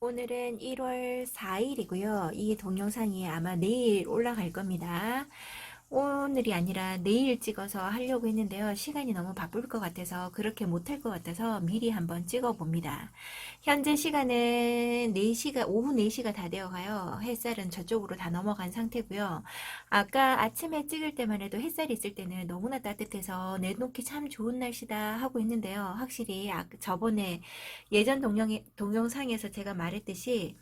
오늘은 1월 4일이고요. 이 동영상이 아마 내일 올라갈 겁니다. 오늘이 아니라 내일 찍어서 하려고 했는데요. 시간이 너무 바쁠 것 같아서 그렇게 못할 것 같아서 미리 한번 찍어 봅니다. 현재 시간은 4시가, 오후 4시가 다 되어 가요. 햇살은 저쪽으로 다 넘어간 상태고요. 아까 아침에 찍을 때만 해도 햇살이 있을 때는 너무나 따뜻해서 내놓기 참 좋은 날씨다 하고 있는데요. 확실히 아- 저번에 예전 동영, 동영상에서 제가 말했듯이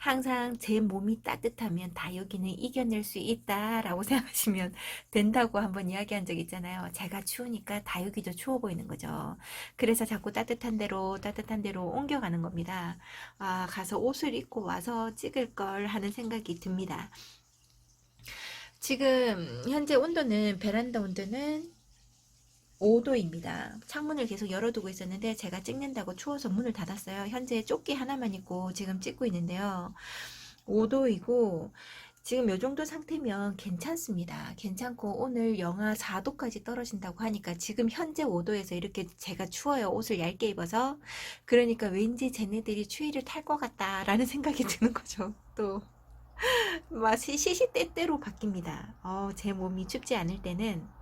항상 제 몸이 따뜻하면 다육이는 이겨낼 수 있다라고 생각하시면 된다고 한번 이야기한 적 있잖아요. 제가 추우니까 다육이도 추워 보이는 거죠. 그래서 자꾸 따뜻한 데로 따뜻한 데로 옮겨가는 겁니다. 아, 가서 옷을 입고 와서 찍을 걸 하는 생각이 듭니다. 지금 현재 온도는 베란다 온도는 5도입니다. 창문을 계속 열어두고 있었는데 제가 찍는다고 추워서 문을 닫았어요. 현재 조끼 하나만 입고 지금 찍고 있는데요. 5도이고 지금 요 정도 상태면 괜찮습니다. 괜찮고 오늘 영하 4도까지 떨어진다고 하니까 지금 현재 5도에서 이렇게 제가 추워요. 옷을 얇게 입어서 그러니까 왠지 쟤네들이 추위를 탈 것 같다라는 생각이 드는 거죠. 또 막 시시때때로 바뀝니다. 어, 제 몸이 춥지 않을 때는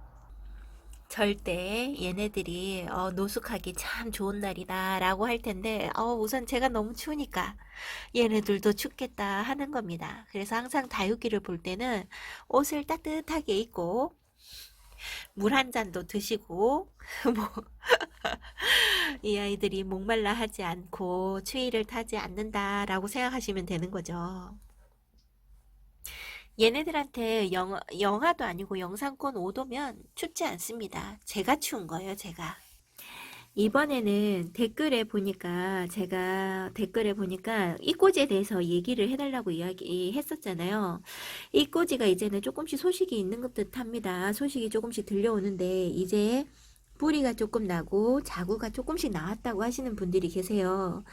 절대 얘네들이 어, 노숙하기 참 좋은 날이다 라고 할 텐데 어, 우선 제가 너무 추우니까 얘네들도 춥겠다 하는 겁니다. 그래서 항상 다육이를 볼 때는 옷을 따뜻하게 입고 물 한 잔도 드시고 뭐 이 아이들이 목말라 하지 않고 추위를 타지 않는다라고 생각하시면 되는 거죠. 얘네들한테 영하, 영하도 아니고 영상권 5도면 춥지 않습니다. 제가 추운 거예요, 제가. 이번에는 댓글에 보니까 제가 댓글에 보니까 이꼬지에 대해서 얘기를 해달라고 이야기했었잖아요. 이꼬지가 이제는 조금씩 소식이 있는 것 듯합니다. 소식이 조금씩 들려오는데 이제 뿌리가 조금 나고 자구가 조금씩 나왔다고 하시는 분들이 계세요.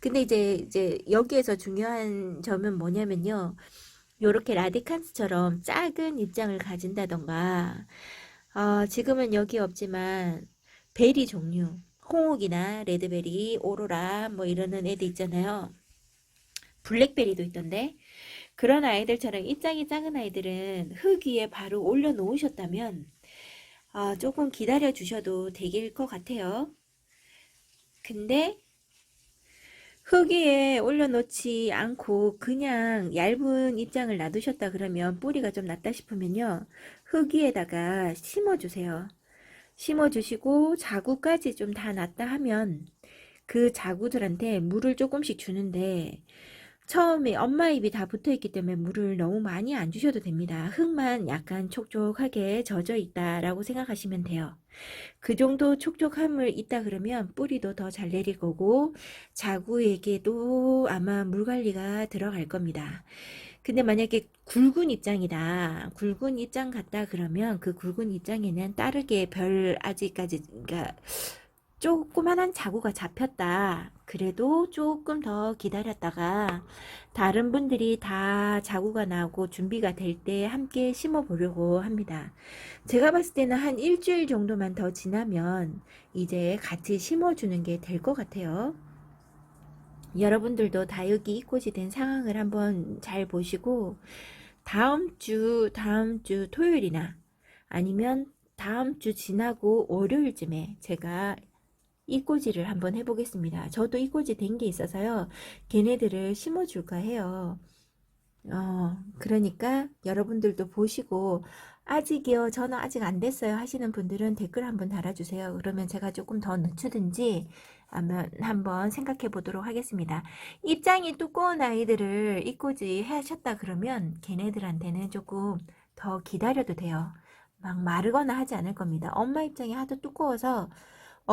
근데 이제 이제 여기에서 중요한 점은 뭐냐면요. 요렇게 라디칸스처럼 작은 입장을 가진다던가, 어, 지금은 여기 없지만, 베리 종류, 홍옥이나 레드베리, 오로라, 뭐 이러는 애들 있잖아요. 블랙베리도 있던데, 그런 아이들처럼 입장이 작은 아이들은 흙 위에 바로 올려놓으셨다면, 어, 조금 기다려 주셔도 되길 것 같아요. 근데, 흙 위에 올려놓지 않고 그냥 얇은 입장을 놔두셨다 그러면 뿌리가 좀 낫다 싶으면요. 흙 위에다가 심어주세요. 심어주시고 자구까지 좀다 낫다 하면 그 자구들한테 물을 조금씩 주는데 처음에 엄마 잎이 다 붙어 있기 때문에 물을 너무 많이 안 주셔도 됩니다. 흙만 약간 촉촉하게 젖어 있다라고 생각하시면 돼요. 그 정도 촉촉함을 있다 그러면 뿌리도 더 잘 내릴 거고 자구에게도 아마 물 관리가 들어갈 겁니다. 근데 만약에 굵은 입장이다. 굵은 입장 같다 그러면 그 굵은 입장에는 따르게 별 아직까지 그러니까 조그만한 자구가 잡혔다. 그래도 조금 더 기다렸다가 다른 분들이 다 자구가 나고 준비가 될 때 함께 심어 보려고 합니다. 제가 봤을 때는 한 일주일 정도만 더 지나면 이제 같이 심어 주는 게 될 것 같아요. 여러분들도 다육이 이꽃이 된 상황을 한번 잘 보시고 다음 주, 다음 주 토요일이나 아니면 다음 주 지나고 월요일쯤에 제가 이꼬지를 한번 해보겠습니다. 저도 이꼬지 된 게 있어서요. 걔네들을 심어줄까 해요. 어, 그러니까 여러분들도 보시고 아직이요, 저는 아직 안 됐어요 하시는 분들은 댓글 한번 달아주세요. 그러면 제가 조금 더 늦추든지 한번 생각해 보도록 하겠습니다. 입장이 두꺼운 아이들을 이꼬지 하셨다 그러면 걔네들한테는 조금 더 기다려도 돼요. 막 마르거나 하지 않을 겁니다. 엄마 입장이 하도 두꺼워서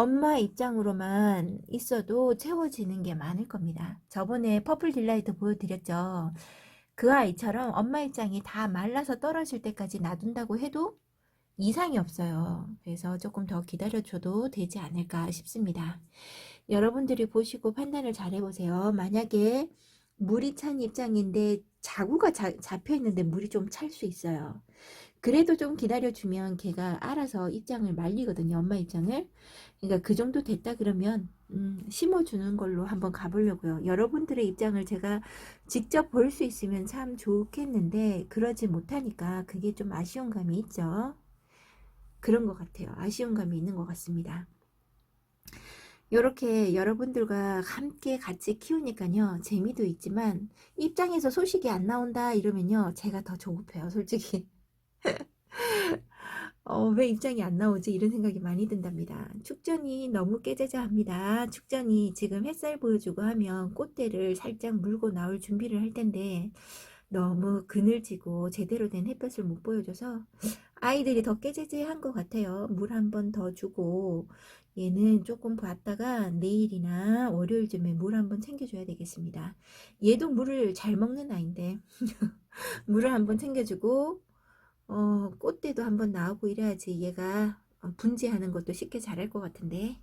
엄마 입장으로만 있어도 채워지는 게 많을 겁니다. 저번에 퍼플 딜라이트 보여드렸죠. 그 아이처럼 엄마 입장이 다 말라서 떨어질 때까지 놔둔다고 해도 이상이 없어요. 그래서 조금 더 기다려줘도 되지 않을까 싶습니다. 여러분들이 보시고 판단을 잘 해보세요. 만약에 물이 찬 입장인데 자구가 자- 잡혀 있는데 물이 좀 찰 수 있어요. 그래도 좀 기다려주면 걔가 알아서 입장을 말리거든요. 엄마 입장을. 그러니까 그 정도 됐다 그러면 음, 심어주는 걸로 한번 가보려고요. 여러분들의 입장을 제가 직접 볼 수 있으면 참 좋겠는데 그러지 못하니까 그게 좀 아쉬운 감이 있죠. 그런 것 같아요. 아쉬운 감이 있는 것 같습니다. 이렇게 여러분들과 함께 같이 키우니까요. 재미도 있지만 입장에서 소식이 안 나온다 이러면요. 제가 더 조급해요. 솔직히. 어, 왜 입장이 안 나오지? 이런 생각이 많이 든답니다. 축전이 너무 깨재재합니다. 축전이 지금 햇살 보여주고 하면 꽃대를 살짝 물고 나올 준비를 할 텐데 너무 그늘지고 제대로 된 햇볕을 못 보여줘서 아이들이 더 깨재재한 것 같아요. 물 한 번 더 주고 얘는 조금 봤다가 내일이나 월요일쯤에 물 한 번 챙겨줘야 되겠습니다. 얘도 물을 잘 먹는 아이인데 물을 한 번 챙겨주고 어, 꽃대도 한번 나오고 이래야지 얘가 어, 분지하는 것도 쉽게 잘할 것 같은데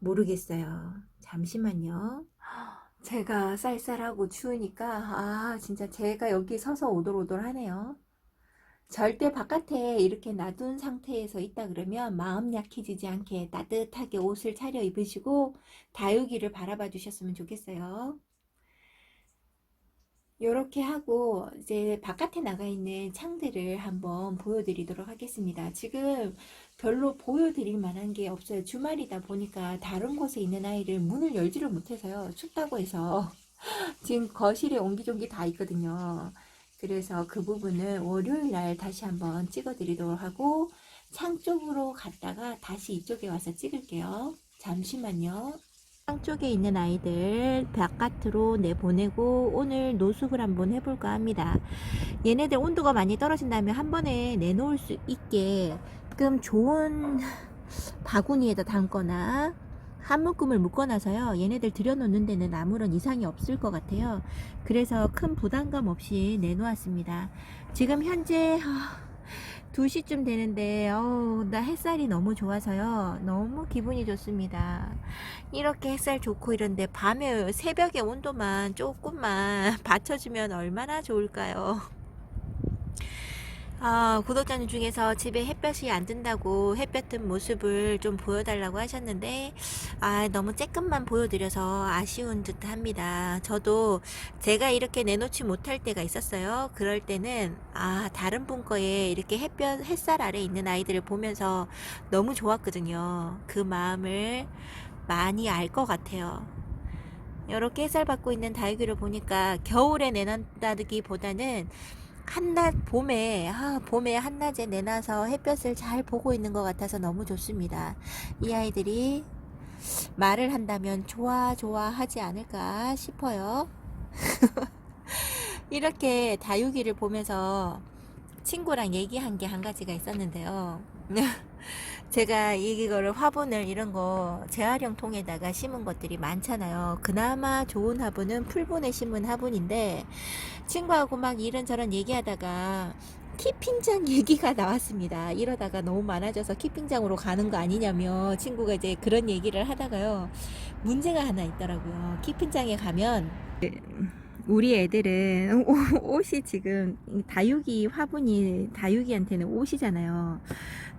모르겠어요. 잠시만요. 제가 쌀쌀하고 추우니까 아 진짜 제가 여기 서서 오돌오돌하네요. 절대 바깥에 이렇게 놔둔 상태에서 있다 그러면 마음 약해지지 않게 따뜻하게 옷을 차려 입으시고 다육이를 바라봐 주셨으면 좋겠어요. 요렇게 하고 이제 바깥에 나가 있는 창들을 한번 보여드리도록 하겠습니다. 지금 별로 보여드릴 만한 게 없어요. 주말이다 보니까 다른 곳에 있는 아이를 문을 열지를 못해서요. 춥다고 해서 지금 거실에 옹기종기 다 있거든요. 그래서 그 부분을 월요일 날 다시 한번 찍어 드리도록 하고 창 쪽으로 갔다가 다시 이쪽에 와서 찍을게요. 잠시만요. 창 쪽에 있는 아이들 바깥으로 내보내고 오늘 노숙을 한번 해볼까 합니다. 얘네들 온도가 많이 떨어진다면 한 번에 내놓을 수 있게끔 좋은 바구니에다 담거나 한 묶음을 묶어놔서요. 얘네들 들여놓는 데는 아무런 이상이 없을 것 같아요. 그래서 큰 부담감 없이 내놓았습니다. 지금 현재 2시쯤 되는데 어우, 나 햇살이 너무 좋아서요. 너무 기분이 좋습니다. 이렇게 햇살 좋고 이런데 밤에 새벽에 온도만 조금만 받쳐주면 얼마나 좋을까요? 아, 구독자님 중에서 집에 햇볕이 안 든다고 햇볕 든 모습을 좀 보여달라고 하셨는데, 아, 너무 쬐끔만 보여드려서 아쉬운 듯 합니다. 저도 제가 이렇게 내놓지 못할 때가 있었어요. 그럴 때는, 아, 다른 분 거에 이렇게 햇볕, 햇살 아래 있는 아이들을 보면서 너무 좋았거든요. 그 마음을 많이 알 것 같아요. 이렇게 햇살 받고 있는 다육이를 보니까 겨울에 내놨다기보다는 한낮 봄에 아, 봄에 한낮에 내놔서 햇볕을 잘 보고 있는 것 같아서 너무 좋습니다. 이 아이들이 말을 한다면 좋아 좋아 하지 않을까 싶어요. 이렇게 다육이를 보면서 친구랑 얘기한 게 한 가지가 있었는데요. 제가 이거를 화분을 이런 거 재활용 통에다가 심은 것들이 많잖아요. 그나마 좋은 화분은 풀분에 심은 화분인데 친구하고 막 이런저런 얘기하다가 키핑장 얘기가 나왔습니다. 이러다가 너무 많아져서 키핑장으로 가는 거 아니냐며 친구가 이제 그런 얘기를 하다가요. 문제가 하나 있더라고요. 키핑장에 가면 우리 애들은 옷이 지금 다육이 화분이 다육이한테는 옷이잖아요.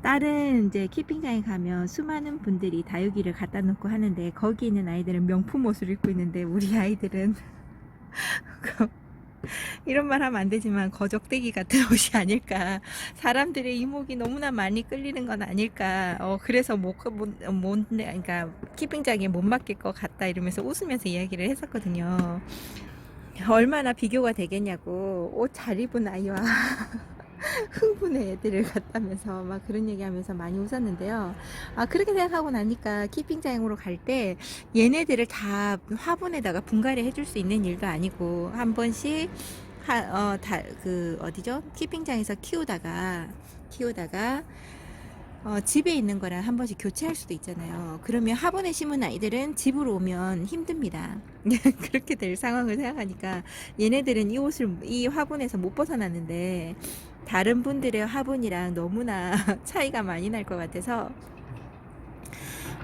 다른 이제 키핑장에 가면 수많은 분들이 다육이를 갖다 놓고 하는데 거기 있는 아이들은 명품 옷을 입고 있는데 우리 아이들은 이런 말 하면 안 되지만 거적대기 같은 옷이 아닐까. 사람들의 이목이 너무나 많이 끌리는 건 아닐까. 어 그래서 못, 못, 못 그러니까 키핑장에 못 맡길 것 같다 이러면서 웃으면서 이야기를 했었거든요 얼마나 비교가 되겠냐고 옷 잘 입은 아이와 흥분의 애들을 갖다면서 막 그런 얘기하면서 많이 웃었는데요. 아 그렇게 생각하고 나니까 키핑장으로 갈 때 얘네들을 다 화분에다가 분갈이 해줄 수 있는 일도 아니고 한 번씩 어다 그 어디죠 키핑장에서 키우다가 키우다가 어, 집에 있는 거랑 한 번씩 교체할 수도 있잖아요. 그러면 화분에 심은 아이들은 집으로 오면 힘듭니다. 그렇게 될 상황을 생각하니까 얘네들은 이 옷을 이 화분에서 못 벗어나는데 다른 분들의 화분이랑 너무나 차이가 많이 날 것 같아서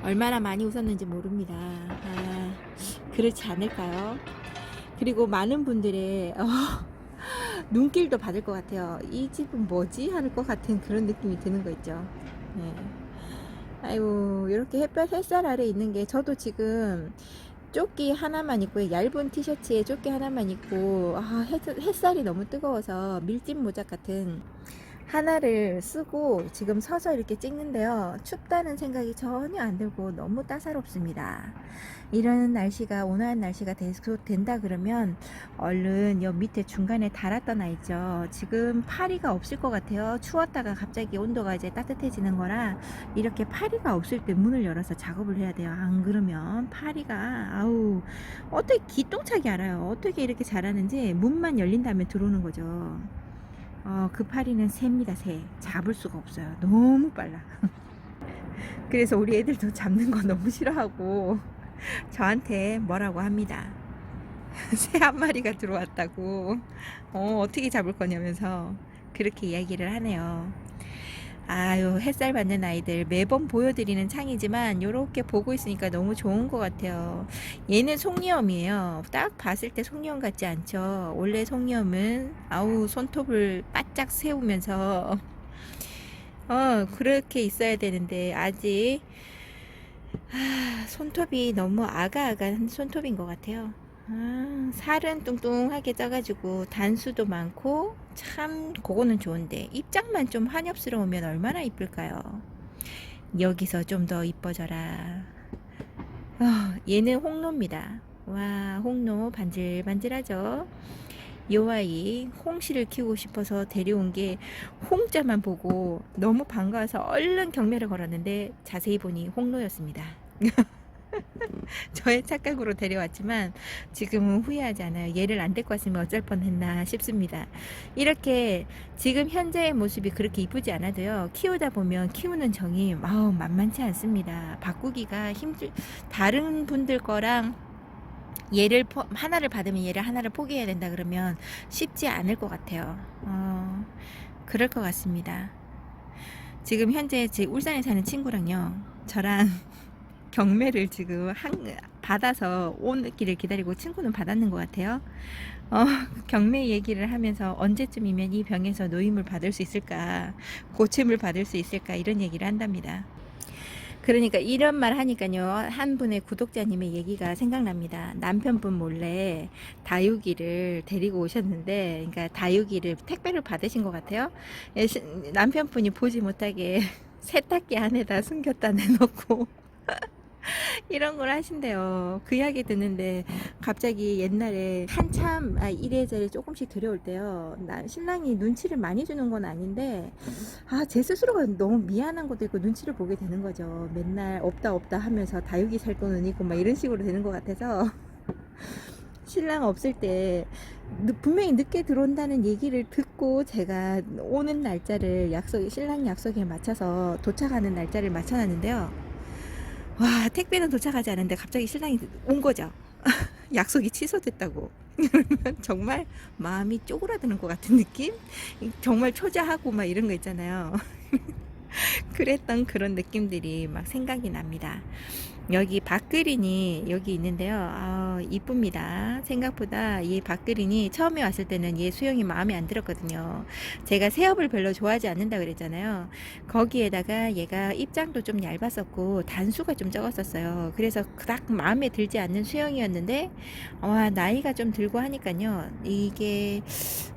얼마나 많이 웃었는지 모릅니다. 아, 그렇지 않을까요? 그리고 많은 분들의 어, 눈길도 받을 것 같아요. 이 집은 뭐지? 하는 것 같은 그런 느낌이 드는 거 있죠. 네. 아이고 이렇게 햇볕 햇살 아래 있는 게 저도 지금 조끼 하나만 입고 얇은 티셔츠에 조끼 하나만 입고 아, 햇, 햇살이 너무 뜨거워서 밀짚 모자 같은 하나를 쓰고 지금 서서 이렇게 찍는데요. 춥다는 생각이 전혀 안 들고 너무 따사롭습니다. 이런 날씨가 온화한 날씨가 계속 된다 그러면 얼른 여 밑에 중간에 달았던 아 있죠. 지금 파리가 없을 것 같아요. 추웠다가 갑자기 온도가 이제 따뜻해지는 거라 이렇게 파리가 없을 때 문을 열어서 작업을 해야 돼요. 안 그러면 파리가 아우 어떻게 기똥차게 알아요. 어떻게 이렇게 잘하는지 문만 열린다면 들어오는 거죠. 어, 그 파리는 새입니다, 새. 잡을 수가 없어요. 너무 빨라. 그래서 우리 애들도 잡는 거 너무 싫어하고 저한테 뭐라고 합니다. 새 한 마리가 들어왔다고. 어, 어떻게 잡을 거냐면서 그렇게 이야기를 하네요. 아유, 햇살 받는 아이들 매번 보여드리는 창이지만 이렇게 보고 있으니까 너무 좋은 것 같아요. 얘는 송이염이에요. 딱 봤을 때 송이염 같지 않죠? 원래 송이염은 아우 손톱을 바짝 세우면서 어 그렇게 있어야 되는데 아직 아, 손톱이 너무 아가아가한 손톱인 것 같아요. 아, 살은 뚱뚱하게 쪄가지고 단수도 많고 참 그거는 좋은데 입장만 좀 한엽스러우면 얼마나 이쁠까요? 여기서 좀 더 이뻐져라. 아, 얘는 홍로입니다. 와, 홍로 반질반질하죠? 요 아이 홍시를 키우고 싶어서 데려온 게 홍자만 보고 너무 반가워서 얼른 경매를 걸었는데 자세히 보니 홍로였습니다. 저의 착각으로 데려왔지만 지금은 후회하지 않아요. 얘를 안 데리고 왔으면 어쩔 뻔했나 싶습니다. 이렇게 지금 현재의 모습이 그렇게 이쁘지 않아도요. 키우다 보면 키우는 정이 아우 만만치 않습니다. 바꾸기가 힘들 다른 분들 거랑 얘를 포, 하나를 받으면 얘를 하나를 포기해야 된다 그러면 쉽지 않을 것 같아요. 어, 그럴 것 같습니다. 지금 현재 제 울산에 사는 친구랑요, 저랑 경매를 지금 한, 받아서 오기를 기다리고 친구는 받았는 것 같아요. 어, 경매 얘기를 하면서 언제쯤이면 이 병에서 노임을 받을 수 있을까, 고침을 받을 수 있을까, 이런 얘기를 한답니다. 그러니까 이런 말 하니까요 한 분의 구독자님의 얘기가 생각납니다 남편분 몰래 다육이를 데리고 오셨는데 그러니까 다육이를 택배를 받으신 것 같아요 예, 시- 남편분이 보지 못하게 세탁기 안에다 숨겼다 내놓고 이런 걸 하신대요 그 이야기 듣는데 갑자기 옛날에 한참 아, 이래저래 조금씩 들여올 때요 나 신랑이 눈치를 많이 주는 건 아닌데 아, 제 스스로가 너무 미안한 것도 있고 눈치를 보게 되는 거죠. 맨날 없다 없다 하면서 다육이 살 돈은 있고 막 이런 식으로 되는 것 같아서 신랑 없을 때 늦- 분명히 늦게 들어온다는 얘기를 듣고 제가 오는 날짜를 약속 신랑 약속에 맞춰서 도착하는 날짜를 맞춰놨는데요. 와 택배는 도착하지 않은데 갑자기 신랑이 온 거죠. 약속이 취소됐다고. 정말 마음이 쪼그라드는 것 같은 느낌? 정말 초자하고 막 이런 거 있잖아요. 그랬던 그런 느낌들이 막 생각이 납니다. 여기 밥그린이 여기 있는데요. 아, 이쁩니다. 생각보다 이 밥그린이 처음에 왔을 때는 얘 수영이 마음에 안 들었거든요. 제가 새업을 별로 좋아하지 않는다 그랬잖아요. 거기에다가 얘가 입장도 좀 얇았었고 단수가 좀 적었었어요. 그래서 그닥 마음에 들지 않는 수영이었는데 와 나이가 좀 들고 하니까요. 이게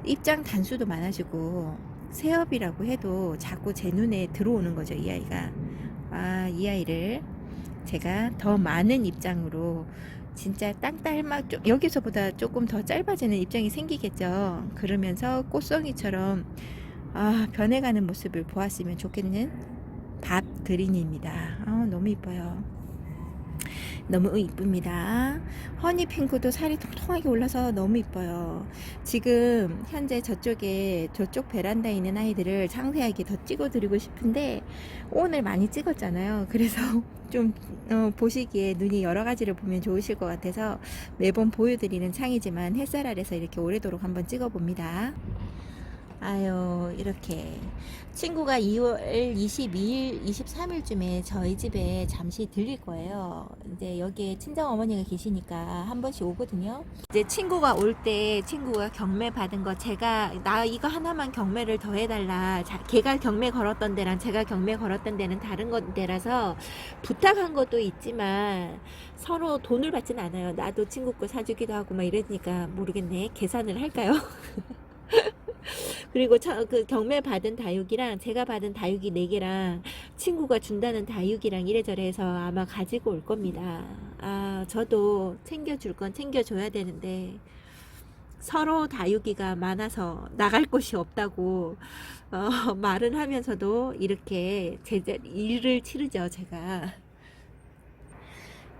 입장 단수도 많아지고 새업이라고 해도 자꾸 제 눈에 들어오는 거죠, 이 아이가. 아, 이 아이를 제가 더 많은 입장으로 진짜 땅딸막 좀- 여기서보다 조금 더 짧아지는 입장이 생기겠죠. 그러면서 꽃송이처럼 아, 변해가는 모습을 보았으면 좋겠는 밥 그린입니다. 아, 너무 이뻐요. 너무 이쁩니다. 허니 핑크도 살이 통통하게 올라서 너무 이뻐요. 지금 현재 저쪽에 저쪽 베란다에 있는 아이들을 상세하게 더 찍어드리고 싶은데 오늘 많이 찍었잖아요. 그래서 좀 어, 보시기에 눈이 여러 가지를 보면 좋으실 것 같아서 매번 보여드리는 창이지만 햇살 아래서 이렇게 오래도록 한번 찍어봅니다. 아유, 이렇게. 친구가 2월 22일, 23일쯤에 저희 집에 잠시 들릴 거예요. 이제 여기에 친정 어머니가 계시니까 한 번씩 오거든요. 이제 친구가 올 때 친구가 경매 받은 거 제가 나 이거 하나만 경매를 더 해달라. 자, 걔가 경매 걸었던 데랑 제가 경매 걸었던 데는 다른 건데라서 부탁한 것도 있지만 서로 돈을 받진 않아요. 나도 친구 거 사주기도 하고 막 이러니까 모르겠네. 계산을 할까요? 그리고 저, 그 경매 받은 다육이랑 제가 받은 다육이 4개랑 친구가 준다는 다육이랑 이래저래 해서 아마 가지고 올 겁니다. 아, 저도 챙겨줄 건 챙겨줘야 되는데 서로 다육이가 많아서 나갈 곳이 없다고 어, 말은 하면서도 이렇게 제자, 일을 치르죠, 제가.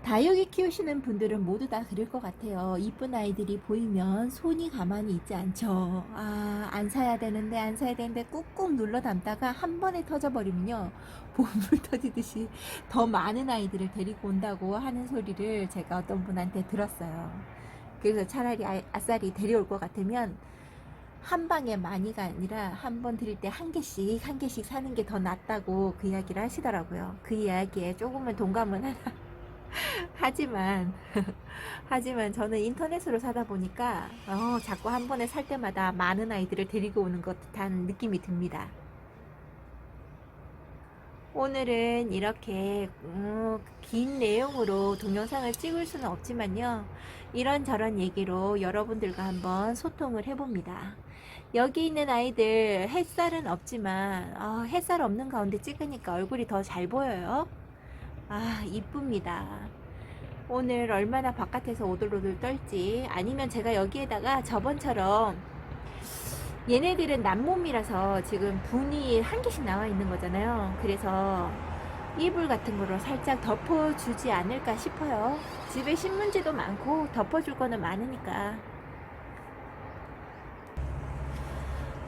다육이 키우시는 분들은 모두 다 그럴 것 같아요. 이쁜 아이들이 보이면 손이 가만히 있지 않죠. 아, 안 사야 되는데, 안 사야 되는데 꾹꾹 눌러 담다가 한 번에 터져버리면요. 보물 터지듯이 더 많은 아이들을 데리고 온다고 하는 소리를 제가 어떤 분한테 들었어요. 그래서 차라리 아, 아싸리 데려올 것 같으면 한 방에 많이가 아니라 한 번 드릴 때 한 개씩 한 개씩 사는 게 더 낫다고 그 이야기를 하시더라고요. 그 이야기에 조금은 동감은 하나 하지만 하지만 저는 인터넷으로 사다 보니까 어, 자꾸 한 번에 살 때마다 많은 아이들을 데리고 오는 것 듯한 느낌이 듭니다. 오늘은 이렇게 음, 긴 내용으로 동영상을 찍을 수는 없지만요. 이런저런 얘기로 여러분들과 한번 소통을 해봅니다. 여기 있는 아이들 햇살은 없지만 어, 햇살 없는 가운데 찍으니까 얼굴이 더 잘 보여요. 아, 이쁩니다. 오늘 얼마나 바깥에서 오돌오돌 떨지 아니면 제가 여기에다가 저번처럼 얘네들은 남몸이라서 지금 분이 한 개씩 나와 있는 거잖아요. 그래서 이불 같은 거로 살짝 덮어주지 않을까 싶어요. 집에 신문지도 많고 덮어줄 거는 많으니까.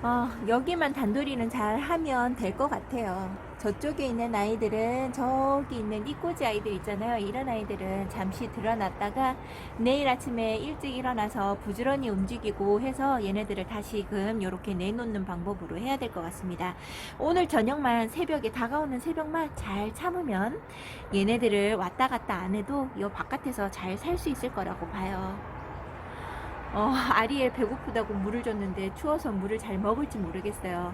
어, 여기만 단돌이는 잘 하면 될 것 같아요. 저쪽에 있는 아이들은 저기 있는 이꼬지 아이들 있잖아요. 이런 아이들은 잠시 드러났다가 내일 아침에 일찍 일어나서 부지런히 움직이고 해서 얘네들을 다시금 이렇게 내놓는 방법으로 해야 될 것 같습니다. 오늘 저녁만 새벽에 다가오는 새벽만 잘 참으면 얘네들을 왔다 갔다 안 해도 이 바깥에서 잘 살 수 있을 거라고 봐요. 어, 아리엘 배고프다고 물을 줬는데 추워서 물을 잘 먹을지 모르겠어요.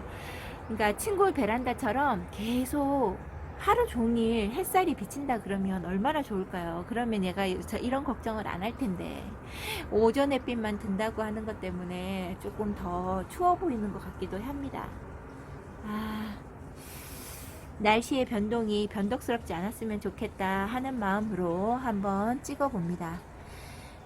그러니까 친구 베란다처럼 계속 하루 종일 햇살이 비친다 그러면 얼마나 좋을까요? 그러면 얘가 저 이런 걱정을 안 할 텐데 오전 햇빛만 든다고 하는 것 때문에 조금 더 추워 보이는 것 같기도 합니다. 아, 날씨의 변동이 변덕스럽지 않았으면 좋겠다 하는 마음으로 한번 찍어 봅니다.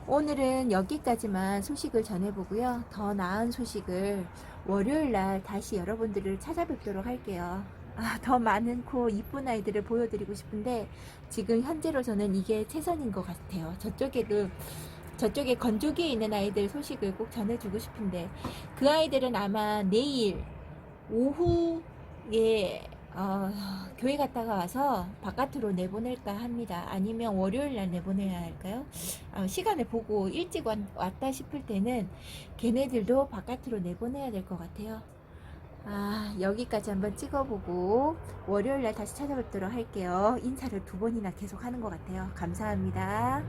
오늘은 여기까지만 소식을 전해보고요. 더 나은 소식을 월요일 날 다시 여러분들을 찾아뵙도록 할게요. 아, 더 많고 이쁜 아이들을 보여드리고 싶은데 지금 현재로서는 이게 최선인 것 같아요. 저쪽에도 저쪽에 건조기에 있는 아이들 소식을 꼭 전해주고 싶은데 그 아이들은 아마 내일 오후에 어, 교회 갔다가 와서 바깥으로 내보낼까 합니다. 아니면 월요일 날 내보내야 할까요? 어, 시간을 보고 일찍 왔, 왔다 싶을 때는 걔네들도 바깥으로 내보내야 될 것 같아요. 아, 여기까지 한번 찍어보고 월요일 날 다시 찾아뵙도록 할게요. 인사를 두 번이나 계속 하는 것 같아요. 감사합니다.